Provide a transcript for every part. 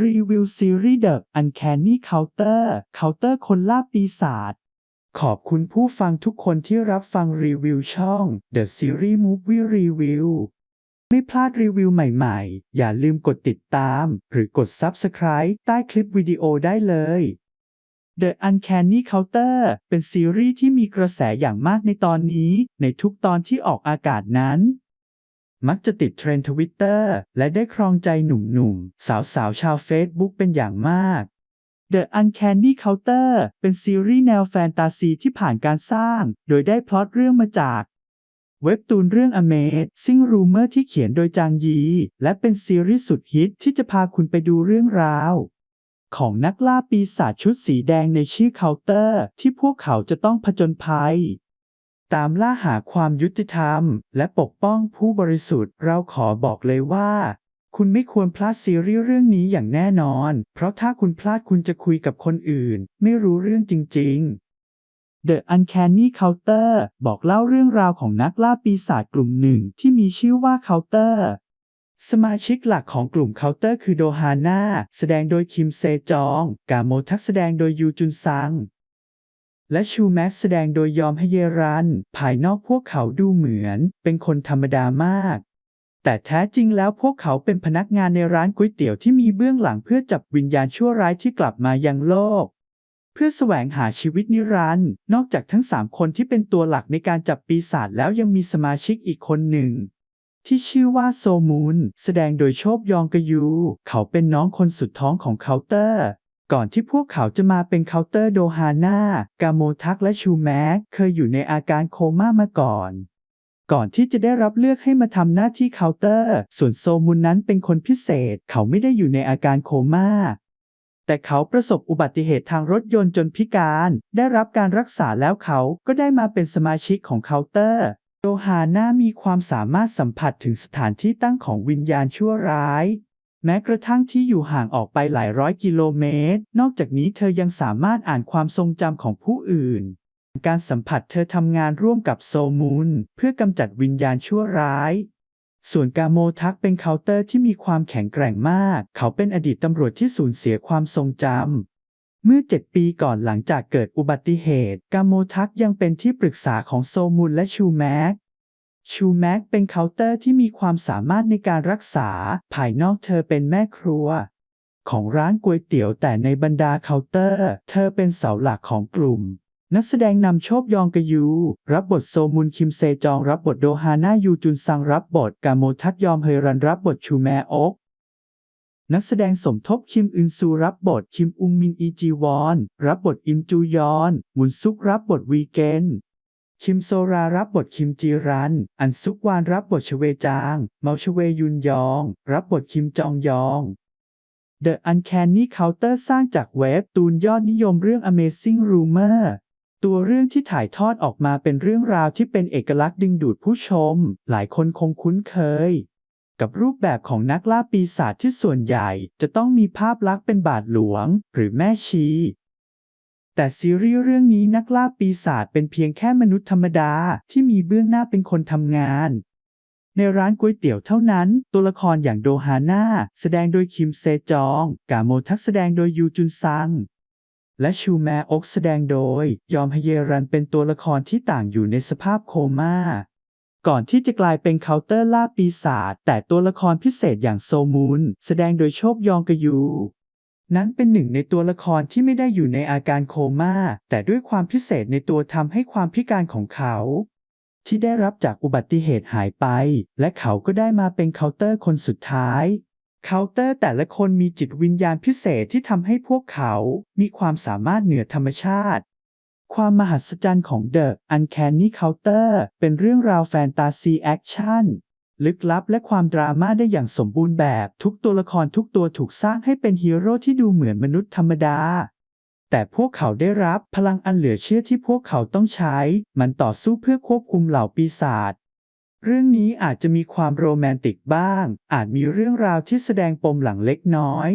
รีวิวซีรีส์ The Uncanny Counter เคาน์เตอร์คนล่าปีศาจขอบคุณผู้ฟังทุกคนที่รับฟังรีวิวช่อง The Series Movie Review ไม่พลาดรีวิวใหม่ๆ อย่าลืมกดติดตาม หรือกด Subscribe ใต้คลิปวิดีโอได้เลย The Uncanny Counter เป็นซีรีส์ที่มีกระแสอย่างมากในตอนนี้ ในทุกตอนที่ออกอากาศนั้น มักจะติดเทรนด์ทวิตเตอร์และได้ครองใจหนุ่มๆ สาวๆ ชาวเฟซบุ๊กเป็นอย่างมาก The Uncanny Counter เป็นซีรีส์แนวแฟนตาซีที่ผ่านการสร้าง โดยได้พล็อตเรื่องมาจาก เว็บตูนเรื่อง Amazing Rumor ที่เขียนโดยจางยี และเป็นซีรีส์สุดฮิตที่จะพาคุณไปดูเรื่องราว ของนักล่าปีศาจชุดสีแดงในชื่อเคาน์เตอร์ ที่พวกเขาจะต้องผจญภัย ตามล่าหาความยุติธรรม และปกป้องผู้บริสุทธิ์ เราขอบอกเลยว่า คุณไม่ควรพลาดซีรีส์เรื่องนี้อย่างแน่นอน เพราะถ้าคุณพลาดคุณจะคุยกับคนอื่น ไม่รู้เรื่องจริง ๆ The Uncanny Counter บอกเล่าเรื่องราวของนักล่าปีศาจกลุ่มหนึ่งที่มีชื่อว่าเคาน์เตอร์ สมาชิกหลักของกลุ่มเคาน์เตอร์คือโดฮาน่า แสดงโดยคิมเซจอง กาโมทักแสดงโดยยูจุนซัง และชูแม็กแสดงโดยยอมฮเยรัน ภายนอกพวกเขาดูเหมือน เป็นคนธรรมดามาก แต่แท้จริงแล้วพวกเขาเป็นพนักงานในร้านก๋วยเตี๋ยวที่มีเบื้องหลังเพื่อจับวิญญาณชั่วร้ายที่กลับมายังโลก เพื่อแสวงหาชีวิตนิรันดร์นอกจากทั้งสามคนที่เป็นตัวหลักในการจับปีศาจแล้วยังมีสมาชิกอีกคนหนึ่งที่ชื่อว่าโซมูนแสดงโดยโชบยองกยู เขาเป็นน้องคนสุดท้องของเคาน์เตอร์ ก่อนที่พวกเขาจะมาเป็นเคาน์เตอร์โดฮาน่ากาโมทักและชูแม็กเคยอยู่ในอาการโคม่ามาก่อนก่อนที่จะได้รับเลือกให้มาทำหน้าที่เคาน์เตอร์ ส่วนโซมุนนั้นเป็นคนพิเศษ เขาไม่ได้อยู่ในอาการโคม่า แต่เขาประสบอุบัติเหตุทางรถยนต์จนพิการ ได้รับการรักษาแล้วเขาก็ได้มาเป็นสมาชิกของเคาน์เตอร์ โดฮาน่ามีความสามารถสัมผัสถึงสถานที่ตั้งของวิญญาณชั่วร้าย แม้กระทั่งที่อยู่ห่างออกไปหลายร้อยกิโลเมตร นอกจากนี้เธอยังสามารถอ่านความทรงจำของผู้อื่น การสัมผัสเธอทำงานร่วมกับโซมูนเพื่อกำจัดวิญญาณชั่วร้ายส่วนกาโมทักเป็นเคาน์เตอร์ที่มีความแข็งแกร่งมาก เขาเป็นอดีตตำรวจที่สูญเสียความทรงจำ เมื่อ 7 ปีก่อนหลังจากเกิดอุบัติเหตุ กาโมทักยังเป็นที่ปรึกษาของโซมูนและชูแม็ก ชูแม็กเป็นเคาน์เตอร์ที่มีความสามารถในการรักษา ภายนอกเธอเป็นแม่ครัว ของร้านก๋วยเตี๋ยวแต่ในบรรดาเคาน์เตอร์ เธอเป็นเสาหลักของกลุ่ม นักแสดงนำโชบยองกยู รับบทโซมุนคิมเซจองรับบทโดฮาน่ายูจุนซังรับบทกาโมทักยอมเฮรันรับบทชูแมอก นักแสดงสมทบคิมอึนซูรับบทคิมอุงมินอีจีวอน รับบทอิมจูยอน มุนซุกรับบทวีเกน คิมโซรารับบทคิมจีรัน อันซุกวานรับบทชเวจาง เมาชเวยุนยอง รับบทคิมจองยอง The Uncanny Counter สร้างจากเว็บตูนยอดนิยมเรื่อง Amazing Rumor ตัวเรื่องที่ถ่ายทอดออกมาเป็นเรื่องราวที่เป็นเอกลักษณ์ดึงดูดผู้ชม หลายคนคงคุ้นเคย กับรูปแบบของนักล่าปีศาจที่ส่วนใหญ่ จะต้องมีภาพลักษณ์เป็นบาทหลวง หรือแม่ชี แต่ซีรีส์เรื่องนี้นักล่าปีศาจเป็นเพียงแค่มนุษย์ธรรมดาที่มีเบื้องหน้าเป็นคนทำงาน ในร้านก๋วยเตี๋ยวเท่านั้น ตัวละครอย่างโดฮาน่าแสดงโดยคิมเซจอง กาโมทักแสดงโดยยูจุนซัง และชูแมอกแสดงโดย ยอมฮเยรันเป็นตัวละครที่ต่างอยู่ในสภาพโคม่าก่อนที่จะกลายเป็นเคาน์เตอร์ล่าปีศาจแต่ตัวละครพิเศษอย่างโซมูนแสดงโดยโชบยองกยู นั้นเป็นหนึ่งในตัวละครที่ไม่ได้อยู่ในอาการโคม่า แต่ด้วยความพิเศษในตัวทำให้ความพิการของเขา ที่ได้รับจากอุบัติเหตุหายไป และเขาก็ได้มาเป็นเคาน์เตอร์คนสุดท้ายเคาน์เตอร์แต่ละคนมีจิตวิญญาณพิเศษที่ทำให้พวกเขา มีความสามารถเหนือธรรมชาติ ความมหัศจรรย์ของ The Uncanny Counter เป็นเรื่องราวแฟนตาซีแอคชั่น ลึกลับและความดราม่าได้อย่างสมบูรณ์แบบ ทุกตัวละครทุกตัวถูกสร้างให้เป็นฮีโร่ที่ดูเหมือนมนุษย์ธรรมดา แต่พวกเขาได้รับพลังอันเหลือเชื่อที่พวกเขาต้องใช้ มันต่อสู้เพื่อควบคุมเหล่าปีศาจเรื่องนี้อาจจะมีความโรแมนติกบ้าง อาจมีเรื่องราวที่แสดงปมหลังเล็กน้อย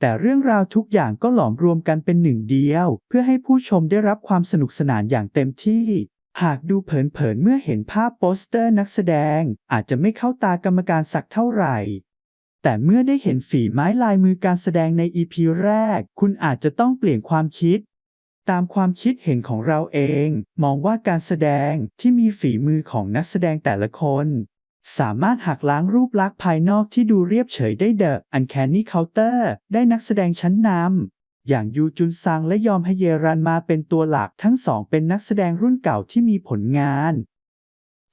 แต่เรื่องราวทุกอย่างก็หลอมรวมกันเป็นหนึ่งเดียว เพื่อให้ผู้ชมได้รับความสนุกสนานอย่างเต็มที่ หากดูเผินๆเมื่อเห็นภาพโปสเตอร์นักแสดงอาจจะไม่เข้าตากรรมการสักเท่าไหร่ แต่เมื่อได้เห็นฝีไม้ลายมือการแสดงใน EP แรก คุณอาจจะต้องเปลี่ยนความคิด ตามความคิดเห็นของเราเอง มองว่าการแสดงที่มีฝีมือของนักแสดงแต่ละคน สามารถหักล้างรูปลักษณ์ภายนอกที่ดูเรียบเฉยได้เดอะอันแคนนี่เคาน์เตอร์ได้นักแสดงชั้นนำ อย่างยูจุนซังและยอมฮเยรันมาเป็นตัวหลักทั้งสองเป็นนักแสดงรุ่นเก่าที่มีผลงาน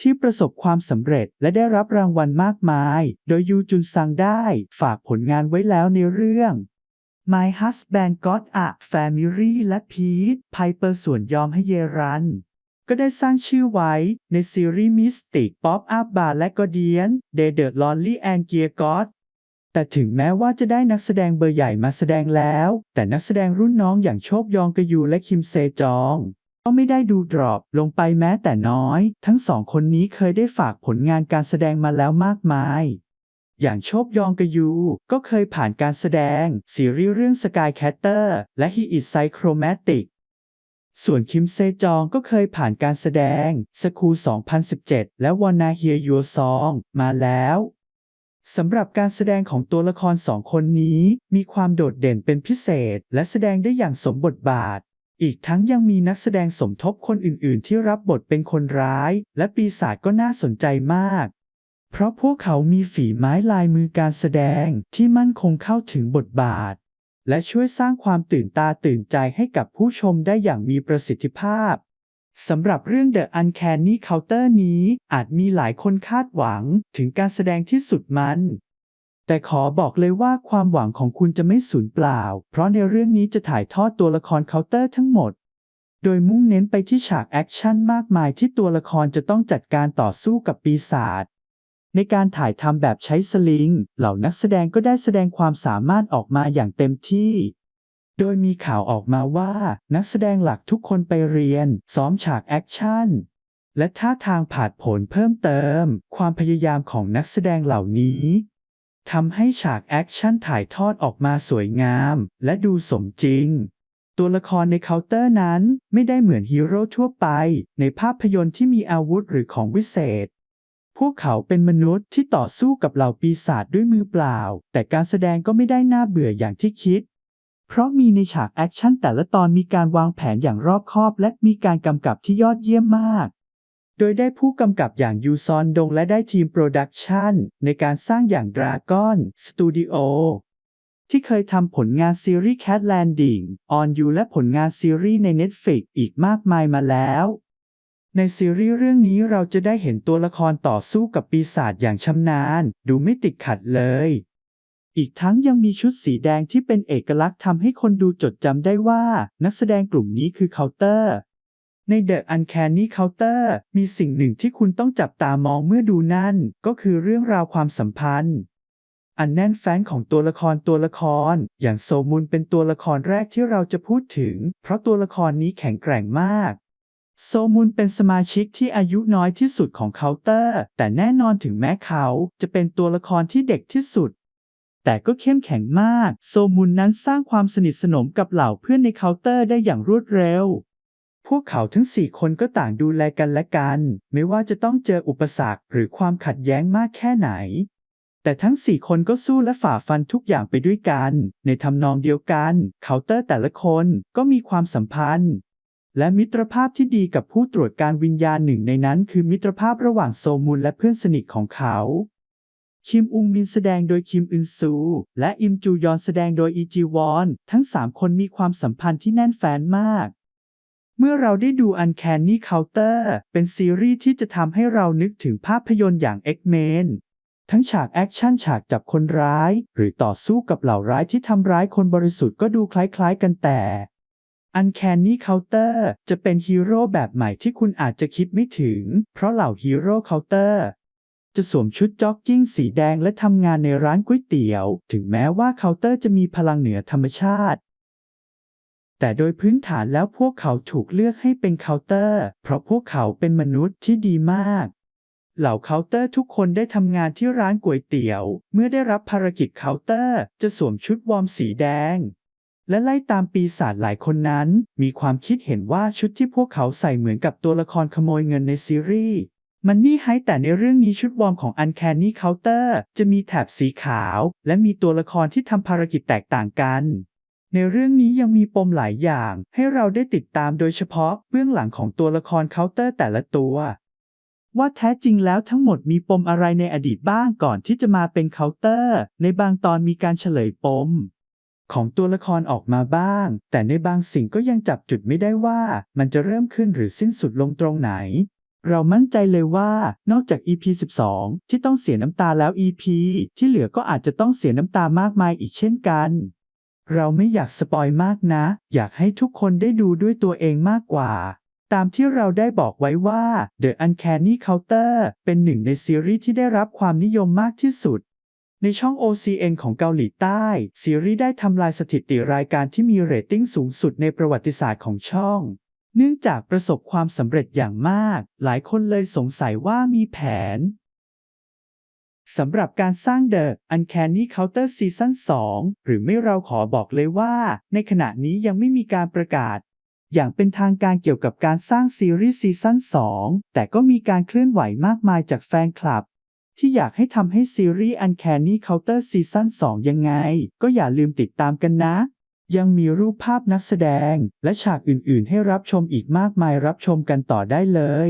ที่ประสบความสำเร็จและได้รับรางวัลมากมาย โดยยูจุนซังได้ฝากผลงานไว้แล้วในเรื่อง My Husband Got a Family และ Pete Piper ส่วนยอมให้เยรันก็ได้สร้างชื่อไว้ในซีรีส์มิสติกป๊อปอัพบาร์และก็เดียนเดเดอร์ลอนลี่แอนเกียร์กอต แต่ถึงแม้ว่าจะได้นักแสดงเบอร์ใหญ่มาแสดงแล้ว แต่นักแสดงรุ่นน้องอย่างโชคยองกยูและคิมเซจอง ก็ไม่ได้ดูดรอปลงไปแม้แต่น้อย ทั้งสองคนนี้เคยได้ฝากผลงานการแสดงมาแล้วมากมาย อย่างโชบยองกยูก็เคยผ่านการแสดงซีรีส์เรื่อง Sky Catter และ He is Psychromatic ส่วนคิมเซจองก็เคยผ่านการแสดงสคู2017 และ Wanna Hear Your Song มาแล้ว สำหรับการแสดงของตัวละครสองคนนี้ มีความโดดเด่นเป็นพิเศษ และแสดงได้อย่างสมบทบาท อีกทั้งยังมีนักแสดงสมทบคนอื่นๆ ที่รับบทเป็นคนร้าย และปีศาจก็น่าสนใจมาก เพราะพวกเขามีฝีไม้ลายมือการแสดงที่มั่นคงเข้าถึงบทบาท และช่วยสร้างความตื่นตาตื่นใจให้กับผู้ชมได้อย่างมีประสิทธิภาพ สำหรับเรื่อง The Uncanny Counter นี้ อาจมีหลายคนคาดหวังถึงการแสดงที่สุดมัน แต่ขอบอกเลยว่าความหวังของคุณจะไม่สูญเปล่า เพราะในเรื่องนี้จะถ่ายทอดตัวละครเคาน์เตอร์ทั้งหมด โดยมุ่งเน้นไปที่ฉากแอคชั่นมากมายที่ตัวละครจะต้องจัดการต่อสู้กับปีศาจในการถ่ายทำแบบใช้สลิง เหล่านักแสดงก็ได้แสดงความสามารถออกมาอย่างเต็มที่ โดยมีข่าวออกมาว่านักแสดงหลักทุกคนไปเรียน ซ้อมฉากแอคชั่น และท่าทางผาดผลเพิ่มเติม ความพยายามของนักแสดงเหล่านี้ทำให้ฉากแอคชั่นถ่ายทอดออกมาสวยงาม และดูสมจริง ตัวละครในเคาน์เตอร์นั้นไม่ได้เหมือนฮีโร่ทั่วไป ในภาพยนตร์ที่มีอาวุธหรือของวิเศษ พวกเขาเป็นมนุษย์ที่ต่อสู้กับเหล่าปีศาจด้วยมือเปล่า แต่การแสดงก็ไม่ได้น่าเบื่ออย่างที่คิด เพราะมีในฉากแอคชั่นแต่ละตอนมีการวางแผนอย่างรอบคอบ และมีการกำกับที่ยอดเยี่ยมมาก โดยได้ผู้กำกับอย่างยูซอนดงและได้ทีมโปรดักชันในการสร้างอย่าง Dragon Studio ที่เคยทำผลงานซีรีส์ Cat Landing On You และผลงานซีรีส์ใน Netflix อีกมากมายมาแล้ว ในซีรีส์เรื่องนี้เราจะได้เห็นตัวละครต่อสู้กับปีศาจอย่างชำนาญ ดูไม่ติดขัดเลย อีกทั้งยังมีชุดสีแดงที่เป็นเอกลักษณ์ทำให้คนดูจดจำได้ว่า นักแสดงกลุ่มนี้คือเคาน์เตอร์ ใน The Uncanny Counter มีสิ่งหนึ่งที่คุณต้องจับตามองเมื่อดูนั่น ก็คือเรื่องราวความสัมพันธ์ อันแน่นแฟ้นของตัวละครตัวละคร อย่างโซมุนเป็นตัวละครแรกที่เราจะพูดถึง เพราะตัวละครนี้แข็งแกร่งมากโซมุนเป็นสมาชิกที่อายุน้อยที่สุดของเคาน์เตอร์ แต่แน่นอนถึงแม้เขาจะเป็นตัวละครที่เด็กที่สุด แต่ก็เข้มแข็งมาก โซมุนนั้นสร้างความสนิทสนมกับเหล่าเพื่อนในเคาน์เตอร์ได้อย่างรวดเร็ว พวกเขาทั้งสี่คนก็ต่างดูแลกันและกัน ไม่ว่าจะต้องเจออุปสรรคหรือความขัดแย้งมากแค่ไหน แต่ทั้งสี่คนก็สู้และฝ่าฟันทุกอย่างไปด้วยกัน ในทำนองเดียวกัน เคาน์เตอร์แต่ละคนก็มีความสัมพันธ์และมิตรภาพที่ดีกับผู้ตรวจการวิญญาณหนึ่งในนั้นคือมิตรภาพระหว่างโซมุนและเพื่อนสนิทของเขา คิมอุงมินแสดงโดยคิมอึนซู และอิมจูยอนแสดงโดยอีจีวอน ทั้งสามคนมีความสัมพันธ์ที่แน่นแฟ้นมาก เมื่อเราได้ดู Uncanny Counter เป็นซีรีส์ที่จะทำให้เรานึกถึงภาพยนตร์อย่าง X-Men ทั้งฉากแอคชั่นฉากจับคนร้าย หรือต่อสู้กับเหล่าร้ายที่ทำร้ายคนบริสุทธิ์ก็ดูคล้ายๆกันแต่ Uncanny Counter จะเป็นฮีโร่แบบใหม่ที่คุณอาจจะคิดไม่ถึง เพราะเหล่าฮีโร่เคาน์เตอร์ จะสวมชุดจ็อกกิ้งสีแดงและทำงานในร้านก๋วยเตี๋ยว ถึงแม้ว่าเคาน์เตอร์จะมีพลังเหนือธรรมชาติ แต่โดยพื้นฐานแล้วพวกเขาถูกเลือกให้เป็นเคาน์เตอร์ เพราะพวกเขาเป็นมนุษย์ที่ดีมาก เหล่าเคาน์เตอร์ทุกคนได้ทำงานที่ร้านก๋วยเตี๋ยว เมื่อได้รับภารกิจเคาน์เตอร์ จะสวมชุดวอร์มสีแดงและไล่ตามปีศาจหลายคนนั้น มีความคิดเห็นว่าชุดที่พวกเขาใส่เหมือนกับตัวละครขโมยเงินในซีรีส์ มันนี่ให้แต่ในเรื่องนี้ชุดวอร์มของ Uncanny Counter จะมีแถบสีขาว และมีตัวละครที่ทำภารกิจแตกต่างกัน ในเรื่องนี้ยังมีปมหลายอย่าง ให้เราได้ติดตามโดยเฉพาะเบื้องหลังของตัวละครเคาน์เตอร์แต่ละตัว ว่าแท้จริงแล้วทั้งหมดมีปมอะไรในอดีตบ้างก่อนที่จะมาเป็นเคาน์เตอร์ ในบางตอนมีการเฉลยปมของตัวละครออกมาบ้าง แต่ในบางสิ่งก็ยังจับจุดไม่ได้ว่า มันจะเริ่มขึ้นหรือสิ้นสุดลงตรงไหน เรามั่นใจเลยว่านอกจาก EP 12 ที่ต้องเสียน้ำตาแล้ว EP ที่เหลือก็อาจจะต้องเสียน้ำตามากมายอีกเช่นกัน เราไม่อยากสปอยมากนะ อยากให้ทุกคนได้ดูด้วยตัวเองมากกว่า ตามที่เราได้บอกไว้ว่า The Uncanny Counter เป็นหนึ่งในซีรีส์ที่ได้รับความนิยมมากที่สุดในช่อง OCN ของเกาหลีใต้ ซีรีส์ได้ทำลายสถิติรายการที่มีเรตติ้งสูงสุดในประวัติศาสตร์ของช่อง เนื่องจากประสบความสำเร็จอย่างมาก หลายคนเลยสงสัยว่ามีแผนสำหรับการสร้าง The Uncanny Counter Season 2 หรือไม่เราขอบอกเลยว่า ในขณะนี้ยังไม่มีการประกาศ อย่างเป็นทางการเกี่ยวกับการสร้างซีรีส์ซีซั่น2 แต่ก็มีการเคลื่อนไหวมากมายจากแฟนคลับ ที่อยากให้ทำให้ซีรีส์ Uncanny Counter Season 2 ยังไง ก็อย่าลืมติดตามกันนะ ยังมีรูปภาพนักแสดง และฉากอื่น ๆ ให้รับชมอีกมากมายรับชมกันต่อได้เลย